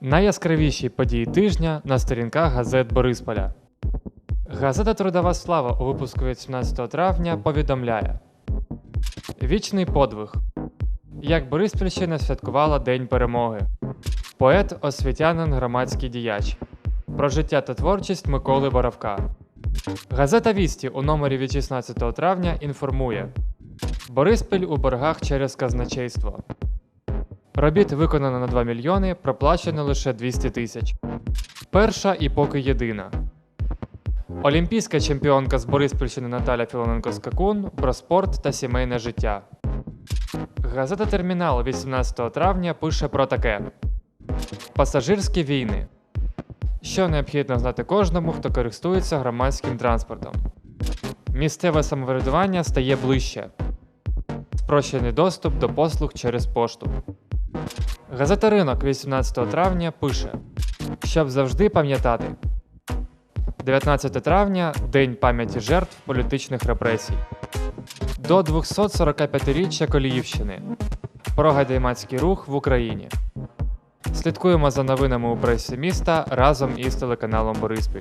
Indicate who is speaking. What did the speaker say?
Speaker 1: Найяскравіші події тижня на сторінках газет Борисполя. Газета Трудова слава у випуску від 17 травня повідомляє: Вічний подвиг. Як Бориспільщина святкувала День перемоги. Поет, освітянин, громадський діяч. Про життя та творчість Миколи Боровка. Газета Вісті у номері від 16 травня інформує: Бориспіль у боргах через казначейство. Робіт виконано на 2 мільйони, проплачено лише 200 тисяч. Перша і поки єдина. Олімпійська чемпіонка з Бориспільщини Наталя Філоненко Скакун про спорт та сімейне життя. Газета Термінал 18 травня пише про таке: Пасажирські війни. Що необхідно знати кожному, хто користується громадським транспортом. Місцеве самоврядування стає ближче. Спрощений доступ до послуг через пошту. Газета Ринок 18 травня пише: Щоб завжди пам'ятати. 19 травня День пам'яті жертв політичних репресій. До 245-річчя Коліївщини. Про гайдаймацький рух в Україні. Слідкуємо за новинами у пресі міста разом із телеканалом Бориспіль.